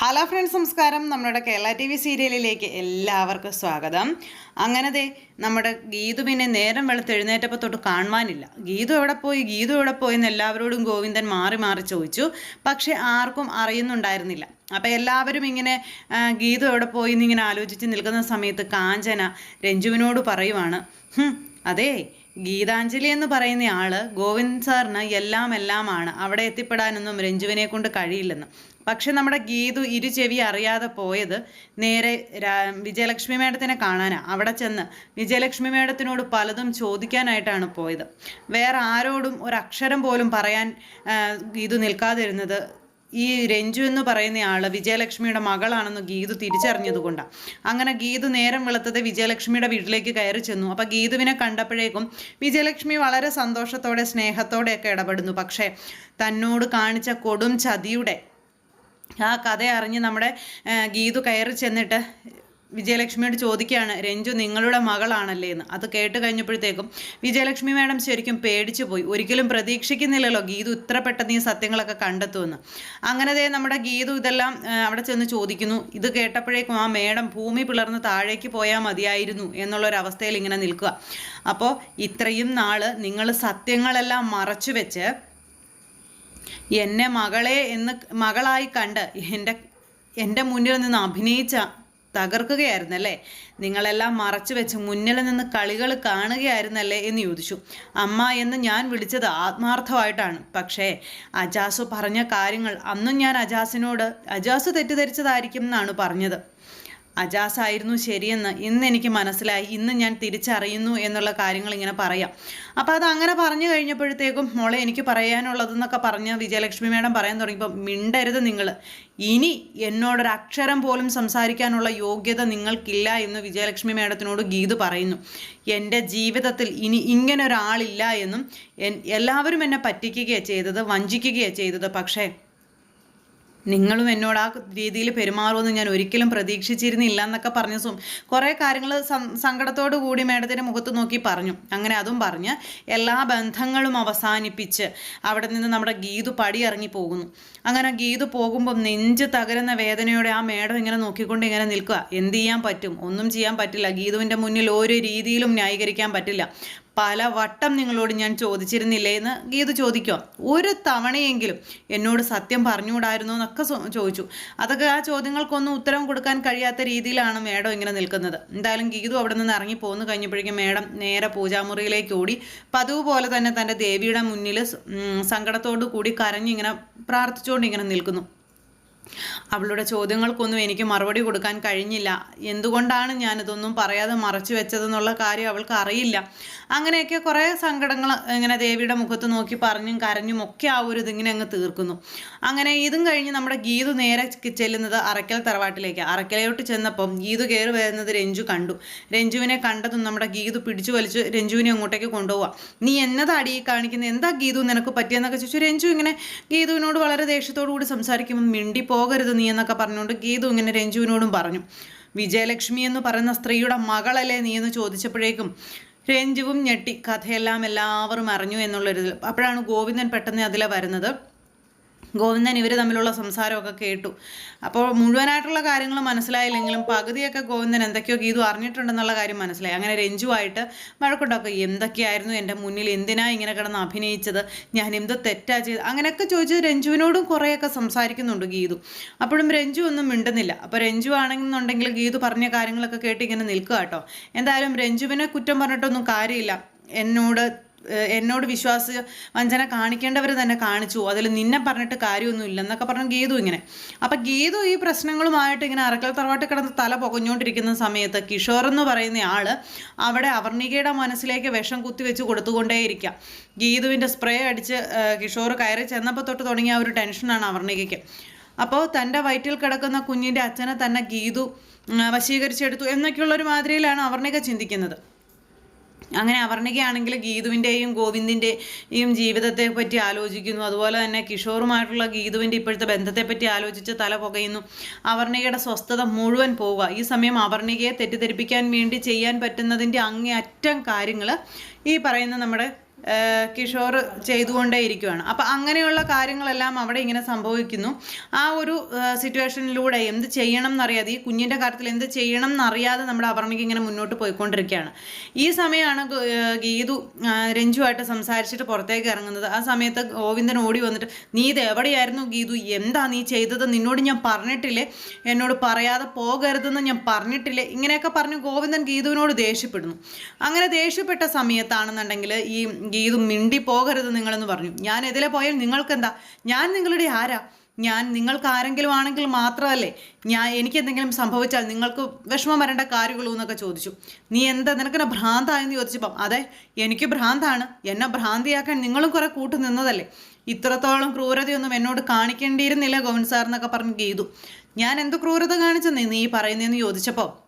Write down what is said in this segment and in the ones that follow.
Hello friends നമസ്കാരം. നമ്മുടെ Kerala T V സീരിയലിലേക്ക് എല്ലാവർക്കും സ്വാഗതം. അങ്ങനത്തെ നമ്മുടെ ഗീതു പിന്നെ നേരം വെളുത്ത് എഴുന്നേറ്റപ്പോൾ തൊട്ട് കാണുവാനില്ല. ഗീതു എവിടെ പോയി? ഗീതു എവിടെ പോയി എന്ന് എല്ലാവരോടും ഗോവിന്ദൻ മാറി മാറി ചോദിച്ചു. പക്ഷെ ആർക്കും അറിയുന്നുണ്ടായിരുന്നില്ല. അപ്പോൾ എല്ലാവരും ഇങ്ങനെ ഗീതു എവിടെ പോയി എന്നിങ്ങനെ ആലോചിച്ച് നിൽക്കുന്ന സമയത്ത് കാഞ്ചന രഞ്ജുവിനോട് പറയുവാണ് അതേ ഗീതാഞ്ജലി എന്ന് പറയുന്ന ആൾ ഗോവിന്ദ് സാറിന് എല്ലാം എല്ലാമാണ്. അവിടെ എത്തിപ്പെടാനൊന്നും രഞ്ജുവിനെ കൊണ്ട് കഴിയില്ലെന്ന്. പക്ഷെ നമ്മുടെ ഗീതു ഇരു ചെവി അറിയാതെ പോയത് നേരെ വിജയലക്ഷ്മി മേഡത്തിനെ കാണാനാണ് അവിടെ ചെന്ന് വിജയലക്ഷ്മി മേഡത്തിനോട് പലതും ചോദിക്കാനായിട്ടാണ് പോയത്. വേറെ ആരോടും ഒരക്ഷരം പോലും പറയാൻ ഗീതു നിൽക്കാതിരുന്നത് ഈ രഞ്ജു എന്ന് പറയുന്ന ആൾ വിജയലക്ഷ്മിയുടെ മകളാണെന്ന് ഗീതു തിരിച്ചറിഞ്ഞതുകൊണ്ടാണ് അങ്ങനെ ഗീതു നേരം വെളുത്തത് വിജയലക്ഷ്മിയുടെ വീട്ടിലേക്ക് കയറി ചെന്നു. അപ്പൊ ഗീതുവിനെ കണ്ടപ്പോഴേക്കും വിജയലക്ഷ്മി വളരെ സന്തോഷത്തോടെ സ്നേഹത്തോടെയൊക്കെ ഇടപെടുന്നു. പക്ഷേ തന്നോട് കാണിച്ച കൊടും ചതിയുടെ ആ കഥ അറിഞ്ഞ് നമ്മുടെ ഗീതു കയറി ചെന്നിട്ട് വിജയലക്ഷ്മിയോട് ചോദിക്കുകയാണ് രഞ്ജു നിങ്ങളുടെ മകളാണല്ലേ? എന്ന്. അത് കേട്ട് കഴിഞ്ഞപ്പോഴത്തേക്കും വിജയലക്ഷ്മി മാഡം ശരിക്കും പേടിച്ചു പോയി. ഒരിക്കലും പ്രതീക്ഷിക്കുന്നില്ലല്ലോ ഗീതു ഇത്ര പെട്ടെന്ന് ഈ സത്യങ്ങളൊക്കെ കണ്ടെത്തുമെന്ന് അങ്ങനെ ദേ നമ്മുടെ ഗീതു ഇതെല്ലാം അവിടെ ചെന്ന് ചോദിക്കുന്നു. ഇത് കേട്ടപ്പോഴേക്കും ആ മേഡം ഭൂമി പിളർന്ന് താഴേക്ക് പോയാൽ മതിയായിരുന്നു എന്നുള്ളൊരവസ്ഥയിൽ ഇങ്ങനെ നിൽക്കുക. അപ്പോൾ ഇത്രയും നാൾ നിങ്ങൾ സത്യങ്ങളെല്ലാം മറച്ചു വെച്ച് എന്നെ മകളെ എന്ന് മകളായി കണ്ട് എന്റെ എന്റെ മുന്നിൽ നിന്ന് അഭിനയിച്ച തകർക്കുകയായിരുന്നല്ലേ? നിങ്ങളെല്ലാം മറച്ചു വെച്ച് മുന്നിൽ നിന്ന് കളികൾ കാണുകയായിരുന്നല്ലേ എന്ന് ചോദിച്ചു. അമ്മ എന്ന് ഞാൻ വിളിച്ചത് ആത്മാർത്ഥമായിട്ടാണ്. പക്ഷേ അജാസു പറഞ്ഞ കാര്യങ്ങൾ അന്നും ഞാൻ അജാസിനോട് അജാസു തെറ്റിദ്ധരിച്ചതായിരിക്കും എന്നാണ് പറഞ്ഞത്. അജാസ് ആയിരുന്നു ശരിയെന്ന് ഇന്ന് എനിക്ക് മനസ്സിലായി. ഇന്ന് ഞാൻ തിരിച്ചറിയുന്നു എന്നുള്ള കാര്യങ്ങൾ ഇങ്ങനെ പറയാം. അപ്പോൾ അത് അങ്ങനെ പറഞ്ഞു കഴിഞ്ഞപ്പോഴത്തേക്കും മോളെ എനിക്ക് പറയാനുള്ളതെന്നൊക്കെ പറഞ്ഞ് വിജയലക്ഷ്മി മേഡം പറയാൻ തുടങ്ങിയപ്പോൾ മിണ്ടരുത് നിങ്ങൾ ഇനി എന്നോടൊരു അക്ഷരം പോലും സംസാരിക്കാനുള്ള യോഗ്യത നിങ്ങൾക്കില്ല എന്ന് വിജയലക്ഷ്മി മേഡത്തിനോട് ഗീതു പറയുന്നു. എന്റെ ജീവിതത്തിൽ ഇനി ഇങ്ങനെ ഒരാളില്ല എന്നും എല്ലാവരും എന്നെ പറ്റിക്കുകയാണ് ചെയ്തത് വഞ്ചിക്കുകയാണ് ചെയ്തത്. പക്ഷേ നിങ്ങളും എന്നോട് ആ രീതിയിൽ പെരുമാറുമെന്ന് ഞാൻ ഒരിക്കലും പ്രതീക്ഷിച്ചിരുന്നില്ല എന്നൊക്കെ പറഞ്ഞു സും കുറേ കാര്യങ്ങൾ സങ്കടത്തോടു കൂടി മേഡത്തിന്റെ മുഖത്ത് നോക്കി പറഞ്ഞു. അങ്ങനെ അതും പറഞ്ഞ് എല്ലാ ബന്ധങ്ങളും അവസാനിപ്പിച്ച് അവിടെ നിന്ന് നമ്മുടെ ഗീതു പടി ഇറങ്ങി പോകുന്നു. അങ്ങനെ ഗീതു പോകുമ്പോൾ നെഞ്ച് തകരുന്ന വേദനയോടെ ആ മേഡം ഇങ്ങനെ നോക്കിക്കൊണ്ട് ഇങ്ങനെ നിൽക്കുക. എന്ത് ചെയ്യാൻ പറ്റും? ഒന്നും ചെയ്യാൻ പറ്റില്ല. ഗീതുവിന്റെ മുന്നിൽ ഒരു രീതിയിലും ന്യായീകരിക്കാൻ പറ്റില്ല. പല വട്ടം നിങ്ങളോട് ഞാൻ ചോദിച്ചിരുന്നില്ലേ എന്ന് ഗീതു ചോദിക്കുക ഒരു തവണയെങ്കിലും എന്നോട് സത്യം പറഞ്ഞുകൂടായിരുന്നു എന്നൊക്കെ ചോദിച്ചു. അതൊക്കെ ആ ചോദ്യങ്ങൾക്കൊന്നും ഉത്തരം കൊടുക്കാൻ കഴിയാത്ത രീതിയിലാണ് മേഡം ഇങ്ങനെ നിൽക്കുന്നത്. എന്തായാലും ഗീതു അവിടെ നിന്ന് ഇറങ്ങി പോന്നു കഴിഞ്ഞപ്പോഴേക്കും മേഡം നേരെ പൂജാമുറിയിലേക്ക് ഓടി. പതിവ് പോലെ തന്നെ തന്റെ ദേവിയുടെ മുന്നിൽ സങ്കടത്തോടു കൂടി കരഞ്ഞിങ്ങനെ പ്രാർത്ഥിച്ചുകൊണ്ട് ഇങ്ങനെ നിൽക്കുന്നു. അവളുടെ ചോദ്യങ്ങൾക്കൊന്നും എനിക്ക് മറുപടി കൊടുക്കാൻ കഴിഞ്ഞില്ല. എന്തുകൊണ്ടാണ് ഞാനിതൊന്നും പറയാതെ മറച്ചു വെച്ചതെന്നുള്ള കാര്യം അവൾക്ക് അറിയില്ല. അങ്ങനെയൊക്കെ കുറേ സങ്കടങ്ങൾ ഇങ്ങനെ ദേവിയുടെ മുഖത്ത് നോക്കി പറഞ്ഞും കരഞ്ഞും ഒക്കെ ആ ഒരു ഇതിങ്ങനെ അങ്ങ് തീർക്കുന്നു. അങ്ങനെ ഇതും കഴിഞ്ഞ് നമ്മുടെ ഗീതു നേരെ ചെല്ലുന്നത് അറക്കൽ തറവാട്ടിലേക്ക്. അറക്കലോട്ട് ചെന്നപ്പം ഗീതു കയറി വരുന്നത് രഞ്ജു കണ്ടു. രഞ്ജുവിനെ കണ്ടതും നമ്മുടെ ഗീതു പിടിച്ചു വലിച്ച് രഞ്ജുവിനെ അങ്ങോട്ടേക്ക് കൊണ്ടുപോവാ. നീ എന്നതാടി ഈ കാണിക്കുന്നത് എന്താ ഗീതു നിനക്ക് പറ്റിയെന്നൊക്കെ ചോദിച്ചു. രഞ്ജു ഇങ്ങനെ ഗീതുവിനോട് വളരെ ദേഷ്യത്തോടു കൂടി സംസാരിക്കുമ്പോൾ മിണ്ടി പോകരുത് നീ എന്നൊക്കെ പറഞ്ഞുകൊണ്ട് ഗീതു ഇങ്ങനെ രഞ്ജുവിനോടും പറഞ്ഞു. വിജയലക്ഷ്മി എന്ന് പറയുന്ന സ്ത്രീയുടെ മകളല്ലേ നീ എന്ന് ചോദിച്ചപ്പോഴേക്കും രഞ്ജുവും ഞെട്ടി. കഥയെല്ലാം എല്ലാവരും അറിഞ്ഞു എന്നുള്ളൊരിതിൽ അപ്പോഴാണ് ഗോവിന്ദൻ പെട്ടെന്ന് അതിലെ വരുന്നത്. ഗോവിന്ദൻ ഇവർ തമ്മിലുള്ള സംസാരമൊക്കെ കേട്ടു. അപ്പോൾ മുഴുവനായിട്ടുള്ള കാര്യങ്ങൾ മനസ്സിലായില്ലെങ്കിലും പകുതിയൊക്കെ ഗോവിന്ദൻ എന്തൊക്കെയോ ഗീതു അറിഞ്ഞിട്ടുണ്ടെന്നുള്ള കാര്യം മനസ്സിലായി. അങ്ങനെ രഞ്ജുവായിട്ട് വഴക്കുണ്ടാക്കുക എന്തൊക്കെയായിരുന്നു എന്റെ മുന്നിൽ? എന്തിനാ ഇങ്ങനെ കിടന്ന് അഭിനയിച്ചത്? ഞാൻ എന്തോ തെറ്റാ ചെയ്ത് അങ്ങനെയൊക്കെ ചോദിച്ച് രഞ്ജുവിനോടും കുറേയൊക്കെ സംസാരിക്കുന്നുണ്ട് ഗീതു. അപ്പോഴും രഞ്ജു ഒന്നും മിണ്ടുന്നില്ല. അപ്പോൾ രഞ്ജു ആണെന്നുണ്ടെങ്കിൽ ഗീതു പറഞ്ഞ കാര്യങ്ങളൊക്കെ കേട്ട് ഇങ്ങനെ നിൽക്കുക കേട്ടോ. എന്തായാലും രഞ്ജുവിനെ കുറ്റം പറഞ്ഞിട്ടൊന്നും കാര്യമില്ല. എന്നോട് എന്നോട് വിശ്വാസ വഞ്ചന കാണിക്കേണ്ടവർ തന്നെ കാണിച്ചു. അതിൽ നിന്നെ പറഞ്ഞിട്ട് കാര്യമൊന്നുമില്ല എന്നൊക്കെ പറഞ്ഞു ഗീതു ഇങ്ങനെ. അപ്പം ഗീതു ഈ പ്രശ്നങ്ങളുമായിട്ട് ഇങ്ങനെ അറക്കൽ തറവാട്ട് കിടന്ന് തല പുകഞ്ഞുകൊണ്ടിരിക്കുന്ന സമയത്ത് കിഷോർ എന്ന് പറയുന്ന ആൾ അവിടെ അവർണികയുടെ മനസ്സിലേക്ക് വിഷം കുത്തിവെച്ച് കൊടുത്തുകൊണ്ടേയിരിക്കുക ഗീതുവിന്റെ സ്പ്രേ അടിച്ച് കിഷോർ കയറി ചെന്നപ്പോൾ തൊട്ട് തുടങ്ങിയ ഒരു ടെൻഷനാണ് അവർണികയ്ക്ക്. അപ്പോൾ തന്റെ വയറ്റിൽ കിടക്കുന്ന കുഞ്ഞിന്റെ അച്ഛനെ തന്നെ ഗീതു വശീകരിച്ചെടുത്തു വശീകരിച്ചെടുത്തു എന്നൊക്കെയുള്ളൊരു മാതിരിയിലാണ് അവർണിക ചിന്തിക്കുന്നത്. അങ്ങനെ അവർണികയാണെങ്കിൽ ഗീതുവിന്റെയും ഗോവിന്ദിന്റെയും ജീവിതത്തെ പറ്റി ആലോചിക്കുന്നു. അതുപോലെ തന്നെ കിഷോറുമായിട്ടുള്ള ഗീതുവിന്റെ ഇപ്പോഴത്തെ ബന്ധത്തെപ്പറ്റി ആലോചിച്ച് തല പുകയുന്നു. അവർണികയുടെ സ്വസ്ഥത മുഴുവൻ പോവുക. ഈ സമയം അവർണികയെ തെറ്റിദ്ധരിപ്പിക്കാൻ വേണ്ടി ചെയ്യാൻ പറ്റുന്നതിന്റെ അങ്ങേയറ്റം കാര്യങ്ങൾ ഈ പറയുന്ന നമ്മുടെ കിഷോർ ചെയ്തുകൊണ്ടേ ഇരിക്കുകയാണ് അപ്പം അങ്ങനെയുള്ള കാര്യങ്ങളെല്ലാം അവിടെ ഇങ്ങനെ സംഭവിക്കുന്നു. ആ ഒരു സിറ്റുവേഷനിലൂടെ എന്ത് ചെയ്യണം എന്നറിയാതെ ഈ കുഞ്ഞിന്റെ കാര്യത്തിൽ എന്ത് ചെയ്യണം എന്നറിയാതെ നമ്മൾ അപർണയ്ക്ക് ഇങ്ങനെ മുന്നോട്ട് പോയിക്കൊണ്ടിരിക്കുകയാണ്. ഈ സമയമാണ് ഗീതു രഞ്ജുവായിട്ട് സംസാരിച്ചിട്ട് പുറത്തേക്ക് ഇറങ്ങുന്നത്. ആ സമയത്ത് ഗോവിന്ദൻ ഓടി വന്നിട്ട് നീ ഇത് എവിടെയായിരുന്നു ഗീതു? എന്താ നീ ചെയ്തത്? നിന്നോട് ഞാൻ പറഞ്ഞിട്ടില്ലേ? എന്നോട് പറയാതെ പോകരുതെന്ന് ഞാൻ പറഞ്ഞിട്ടില്ലേ? ഇങ്ങനെയൊക്കെ പറഞ്ഞ് ഗോവിന്ദൻ ഗീതുവിനോട് ദേഷ്യപ്പെടുന്നു. അങ്ങനെ ദേഷ്യപ്പെട്ട സമയത്താണെന്നുണ്ടെങ്കിൽ ഈ ഗീതു മിണ്ടി പോകരുത് നിങ്ങളെന്ന് പറഞ്ഞു. ഞാൻ എതിലെ പോയാൽ നിങ്ങൾക്കെന്താ? ഞാൻ നിങ്ങളുടെ ആരാ? ഞാൻ നിങ്ങൾക്ക് ആരെങ്കിലും ആണെങ്കിൽ മാത്രമല്ലേ ഞാൻ എനിക്ക് എന്തെങ്കിലും സംഭവിച്ചാൽ നിങ്ങൾക്ക് വിഷമം വരേണ്ട കാര്യങ്ങളൂ എന്നൊക്കെ ചോദിച്ചു. നീ എന്താ നിനക്കെന്നെ ഭ്രാന്തായെന്ന് ചോദിച്ചപ്പം അതെ എനിക്ക് ഭ്രാന്താണ്. എന്നെ ഭ്രാന്തിയാക്കാൻ നിങ്ങളും കുറെ കൂട്ടു നിന്നതല്ലേ. ഇത്രത്തോളം ക്രൂരതയൊന്നും എന്നോട് കാണിക്കേണ്ടിയിരുന്നില്ല ഗോവിന്ദ് സാർ എന്നൊക്കെ പറഞ്ഞ് ഗീതു. ഞാൻ എന്ത് ക്രൂരത കാണിച്ചെന്നേ? നീ പറയുന്നതെന്ന് ചോദിച്ചപ്പോൾ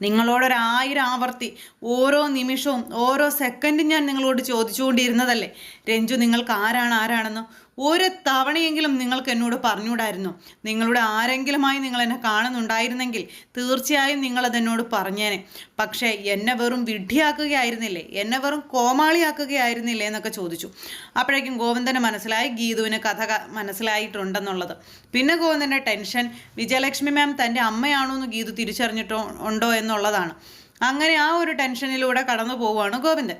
നിങ്ങളോടൊരായിരം ആവർത്തി ഓരോ നിമിഷവും ഓരോ സെക്കൻഡും ഞാൻ നിങ്ങളോട് ചോദിച്ചുകൊണ്ടിരുന്നതല്ലേ? രഞ്ജു നിങ്ങൾക്ക് ആരാണ് ആരാണെന്ന് ഒരു തവണയെങ്കിലും നിങ്ങൾക്ക് എന്നോട് പറഞ്ഞുകൂടായിരുന്നു. നിങ്ങളുടെ ആരെങ്കിലുമായി നിങ്ങൾ എന്നെ കാണുന്നുണ്ടായിരുന്നെങ്കിൽ തീർച്ചയായും നിങ്ങളത് എന്നോട് പറഞ്ഞേനെ. പക്ഷേ എന്നെ വെറും വിഡ്ഢിയാക്കുകയായിരുന്നില്ലേ? എന്നെ വെറും കോമാളിയാക്കുകയായിരുന്നില്ലേ എന്നൊക്കെ ചോദിച്ചു. അപ്പോഴേക്കും ഗോവിന്ദന് മനസ്സിലായി ഗീതുവിന് കഥ മനസ്സിലായിട്ടുണ്ടെന്നുള്ളത്. പിന്നെ ഗോവിന്ദന്റെ ടെൻഷൻ വിജയലക്ഷ്മി മാം തന്റെ അമ്മയാണോ എന്ന് ഗീതു തിരിച്ചറിഞ്ഞിട്ടോ ഉണ്ടോ എന്നുള്ളതാണ്. അങ്ങനെ ആ ഒരു ടെൻഷനിലൂടെ കടന്നു പോവുകയാണ് ഗോവിന്ദൻ.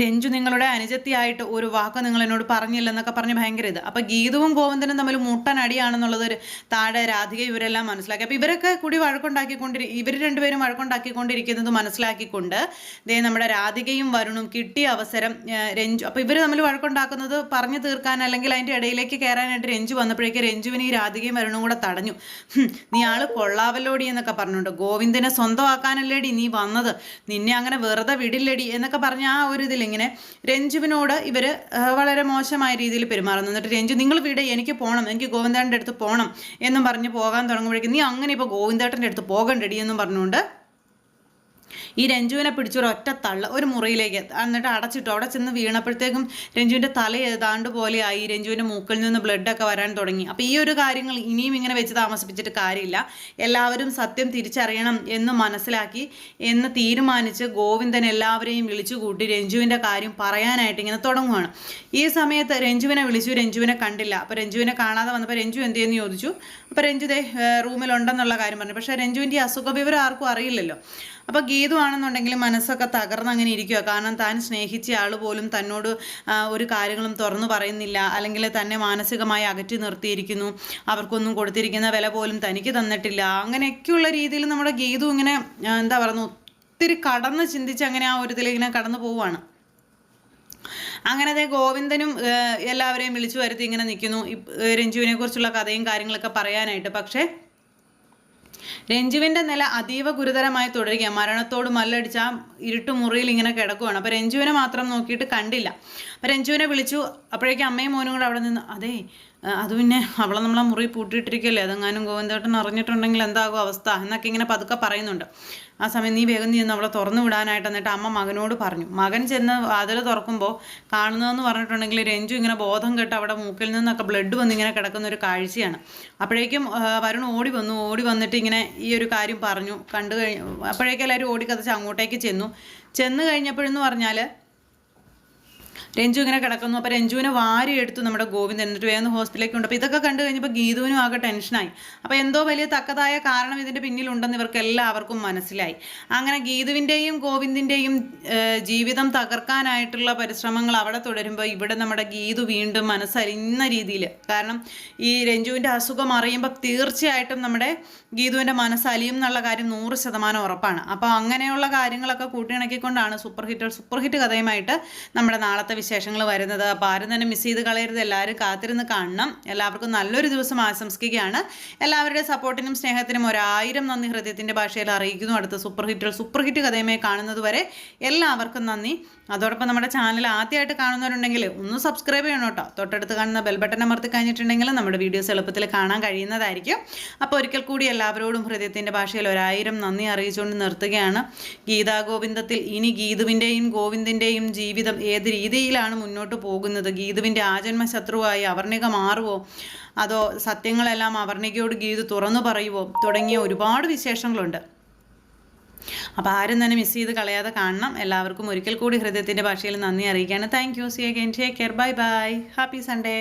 രഞ്ജു നിങ്ങളുടെ അനുജത്തിയായിട്ട് ഒരു വാക്ക് നിങ്ങൾ എന്നോട് പറഞ്ഞില്ലെന്നൊക്കെ പറഞ്ഞ് ഭയങ്കര ഇത്. അപ്പോൾ ഗീതുവും ഗോവിന്ദനും തമ്മിൽ മുട്ടൻ അടിയാണെന്നുള്ളത് ഒരു താഴെ രാധിക ഇവരെല്ലാം മനസ്സിലാക്കി. അപ്പോൾ ഇവരൊക്കെ കൂടി വഴക്കുണ്ടാക്കിക്കൊണ്ടിരി ഇവർ രണ്ടുപേരും വഴക്കുണ്ടാക്കിക്കൊണ്ടിരിക്കുന്നത് മനസ്സിലാക്കിക്കൊണ്ട് ദേ നമ്മുടെ രാധികയും വരുണും കിട്ടിയ അവസരം രഞ്ജു. അപ്പോൾ ഇവർ തമ്മിൽ വഴക്കുണ്ടാക്കുന്നത് പറഞ്ഞു തീർക്കാൻ അല്ലെങ്കിൽ അതിന്റെ ഇടയിലേക്ക് കയറാനായിട്ട് രഞ്ജു വന്നപ്പോഴേക്ക് രഞ്ജുവിന് ഈ രാധികയും വരുണും കൂടെ തടഞ്ഞു. നീ ആൾ കൊള്ളാവല്ലോടി എന്നൊക്കെ പറഞ്ഞുകൊണ്ട് ഗോവിന്ദനെ സ്വന്തമാക്കാനല്ലേടി നീ വന്നത്? നിന്നെ അങ്ങനെ വെറുതെ വിടില്ലടി എന്നൊക്കെ ആ ഒരു ഇതിലിങ്ങനെ രഞ്ജുവിനോട് ഇവർ വളരെ മോശമായ രീതിയിൽ പെരുമാറുന്നു. എന്നിട്ട് രഞ്ജു നിങ്ങൾ വീടെ എനിക്ക് പോകണം എനിക്ക് ഗോവിന്ദേട്ടന്റെ അടുത്ത് പോകണം എന്നും പറഞ്ഞ് പോകാൻ തുടങ്ങുമ്പോഴേക്കും നീ അങ്ങനെ ഇപ്പോൾ ഗോവിന്ദേട്ടന്റെ അടുത്ത് പോകണ്ടടി എന്നും പറഞ്ഞുകൊണ്ട് ഈ രഞ്ജുവിനെ പിടിച്ചൊരു ഒറ്റ തള്ള ഒരു മുറിയിലേക്ക് എന്നിട്ട് അടച്ചിട്ടു. അവിടെ ചെന്ന് വീണപ്പോഴത്തേക്കും രഞ്ജുവിന്റെ തല ഏതാണ്ട് പോലെയായി രഞ്ജുവിന്റെ മൂക്കിൽ നിന്ന് ബ്ലഡൊക്കെ വരാൻ തുടങ്ങി. അപ്പോൾ ഈ ഒരു കാര്യങ്ങൾ ഇനിയും ഇങ്ങനെ വെച്ച് താമസിപ്പിച്ചിട്ട് കാര്യമില്ല. എല്ലാവരും സത്യം തിരിച്ചറിയണം എന്ന് മനസ്സിലാക്കി എന്ന് തീരുമാനിച്ച് ഗോവിന്ദൻ എല്ലാവരെയും വിളിച്ചു കൂട്ടി രഞ്ജുവിന്റെ കാര്യം പറയാനായിട്ട് ഇങ്ങനെ തുടങ്ങുവാണ്. ഈ സമയത്ത് രഞ്ജുവിനെ വിളിച്ചു. രഞ്ജുവിനെ കണ്ടില്ല. അപ്പോൾ രഞ്ജുവിനെ കാണാതെ വന്നപ്പോൾ രഞ്ജു എന്ത് ചെയ്യുന്നു ചോദിച്ചു. അപ്പോൾ രഞ്ജു ദേ ഏഹ്, റൂമിലുണ്ടെന്നുള്ള കാര്യം പറഞ്ഞു. പക്ഷേ രഞ്ജുവിന്റെ അസുഖ വിവരം ആർക്കും അറിയില്ലല്ലോ. അപ്പോൾ ഗീതു ആണെന്നുണ്ടെങ്കിൽ മനസ്സൊക്കെ തകർന്ന് അങ്ങനെ ഇരിക്കുക കാരണം താൻ സ്നേഹിച്ച ആൾ പോലും തന്നോട് ഒരു കാര്യങ്ങളും തുറന്നു പറയുന്നില്ല. അല്ലെങ്കിൽ തന്നെ മാനസികമായി അകറ്റി നിർത്തിയിരിക്കുന്നു. അവർക്കൊന്നും കൊടുത്തിരിക്കുന്ന വില പോലും തനിക്ക് തന്നിട്ടില്ല. അങ്ങനെയൊക്കെയുള്ള രീതിയിൽ നമ്മുടെ ഗീതു ഇങ്ങനെ എന്താ പറയുക ഒത്തിരി കടന്ന് ചിന്തിച്ച് അങ്ങനെ ആ ഒരു ഇതിൽ ഇങ്ങനെ കടന്നു പോവുകയാണ് അങ്ങനെ ദേ ഗോവിന്ദനും എല്ലാവരെയും വിളിച്ചു വരുത്തി ഇങ്ങനെ നിൽക്കുന്നു രഞ്ജുവിനെ കുറിച്ചുള്ള കഥയും കാര്യങ്ങളൊക്കെ പറയാനായിട്ട്. പക്ഷേ രഞ്ജുവിന്റെ നില അതീവ ഗുരുതരമായി തുടരുക മരണത്തോട് മല്ലടിച്ച ഇരുട്ടുമുറിയിൽ ഇങ്ങനെ കിടക്കുവാണ്. അപ്പോൾ രഞ്ജുവിനെ മാത്രം നോക്കിയിട്ട് കണ്ടില്ല. അപ്പോൾ രഞ്ജുവിനെ വിളിച്ചു. അപ്പോഴേക്കും അമ്മയും മോനും കൂടെ അവിടെ നിന്ന് അതേ അത് പിന്നെ അവളെ നമ്മളെ മുറി പൂട്ടിയിട്ടിരിക്കല്ലേ? അതെങ്ങാനും ഗോവിന്ദേട്ടൻ അറിഞ്ഞിട്ടുണ്ടെങ്കിൽ എന്താകും അവസ്ഥ? എന്നൊക്കെ ഇങ്ങനെ പതുക്കെ പറയുന്നുണ്ട്. ആ സമയം നീ വേഗം നീ അവളെ തുറന്നു വിടാനായിട്ട് എന്നിട്ട് അമ്മ മകനോട് പറഞ്ഞു. മകൻ ചെന്ന് വാതിൽ തുറക്കുമ്പോൾ കാണുന്നതെന്ന് പറഞ്ഞിട്ടുണ്ടെങ്കിൽ രഞ്ജു ഇങ്ങനെ ബോധം കെട്ട് അവിടെ മൂക്കിൽ നിന്നൊക്കെ ബ്ലഡ് വന്ന് ഇങ്ങനെ കിടക്കുന്ന ഒരു കാഴ്ചയാണ്. അപ്പോഴേക്കും വരുൺ ഓടി വന്നു. ഓടി വന്നിട്ട് ഇങ്ങനെ ഈ ഒരു കാര്യം പറഞ്ഞു. കണ്ടു കഴിഞ്ഞു അപ്പോഴേക്കും എല്ലാവരും ഓടി അങ്ങോട്ടേക്ക് ചെന്നു. ചെന്ന് കഴിഞ്ഞപ്പോഴെന്ന് പറഞ്ഞാൽ രഞ്ജു ഇങ്ങനെ കിടക്കുന്നു. അപ്പോൾ രഞ്ജുവിനെ വാരി എടുത്തു നമ്മുടെ ഗോവിന്ദൻ. എന്നിട്ട് വേഗം ഹോസ്പിറ്റലിലേക്ക് ഉണ്ട് അപ്പോൾ ഇതൊക്കെ കണ്ടു കഴിഞ്ഞപ്പോൾ ഗീതുവിനും ആകെ ടെൻഷനായി അപ്പോൾ എന്തോ വലിയ തക്കതായ കാരണം ഇതിന്റെ പിന്നിലുണ്ടെന്ന് ഇവർക്ക് എല്ലാവർക്കും മനസ്സിലായി. അങ്ങനെ ഗീതുവിന്റെയും ഗോവിന്ദിന്റെയും ജീവിതം തകർക്കാനായിട്ടുള്ള പരിശ്രമങ്ങൾ അവിടെ തുടരുമ്പോൾ ഇവിടെ നമ്മുടെ ഗീതു വീണ്ടും മനസ്സരിയുന്ന രീതിയിൽ കാരണം ഈ രഞ്ജുവിന്റെ അസുഖം അറിയുമ്പോൾ തീർച്ചയായിട്ടും നമ്മുടെ ഗീതുവിന്റെ മനസ്സലിയും എന്നുള്ള കാര്യം നൂറ് ശതമാനം ഉറപ്പാണ്. അപ്പോൾ അങ്ങനെയുള്ള കാര്യങ്ങളൊക്കെ കൂട്ടിയിണക്കിക്കൊണ്ടാണ് സൂപ്പർ ഹിറ്റ് സൂപ്പർ ഹിറ്റ് കഥയുമായിട്ട് നമ്മുടെ നാളത്തെ വിശേഷങ്ങൾ വരുന്നത്. അപ്പോൾ ആരും തന്നെ മിസ് ചെയ്ത് കളയരുത്. എല്ലാവരും കാത്തിരുന്ന് കാണണം. എല്ലാവർക്കും നല്ലൊരു ദിവസം ആശംസിക്കുകയാണ്. എല്ലാവരുടെ സപ്പോർട്ടിനും സ്നേഹത്തിനും ഒരായിരം നന്ദി ഹൃദയത്തിന്റെ ഭാഷയിൽ അറിയിക്കുന്നു. അടുത്ത സൂപ്പർ ഹിറ്റുകൾ സൂപ്പർ ഹിറ്റ് കഥയുമായി കാണുന്നത് വരെ എല്ലാവർക്കും നന്ദി. അതോടൊപ്പം നമ്മുടെ ചാനൽ ആദ്യമായിട്ട് കാണുന്നവരുണ്ടെങ്കിൽ ഒന്ന് സബ്സ്ക്രൈബ് ചെയ്യണം കേട്ടോ. തൊട്ടടുത്ത് കാണുന്ന ബെൽ ബട്ടൺ അമർത്തി കഴിഞ്ഞിട്ടുണ്ടെങ്കിൽ നമ്മുടെ വീഡിയോസ് എളുപ്പത്തിൽ കാണാൻ കഴിയുന്നതായിരിക്കും. അപ്പോൾ ഒരിക്കൽ കൂടി എല്ലാവരോടും ഹൃദയത്തിന്റെ ഭാഷയിൽ ഒരായിരം നന്ദി അറിയിച്ചുകൊണ്ട് നിർത്തുകയാണ്. ഗീതാഗോവിന്ദത്തിൽ ഇനി ഗീതുവിന്റെയും ഗോവിന്ദിന്റെയും ജീവിതം ഏത് രീതിയിലാണ് മുന്നോട്ട് പോകുന്നത്? ഗീതുവിന്റെ ആജന്മ ശത്രുവായി അവർണിക മാറുമോ അതോ സത്യങ്ങളെല്ലാം അവർണികയോട് ഗീതു തുറന്നു പറയുമോ തുടങ്ങിയ ഒരുപാട് വിശേഷങ്ങളുണ്ട്. അപ്പോൾ ആരും തന്നെ മിസ് ചെയ്ത് കളയാതെ കാണണം. എല്ലാവർക്കും ഒരിക്കൽ കൂടി ഹൃദയത്തിന്റെ ഭാഷയിൽ നന്ദി അറിയിക്കുകയാണ്. Thank you see again take care bye bye happy Sunday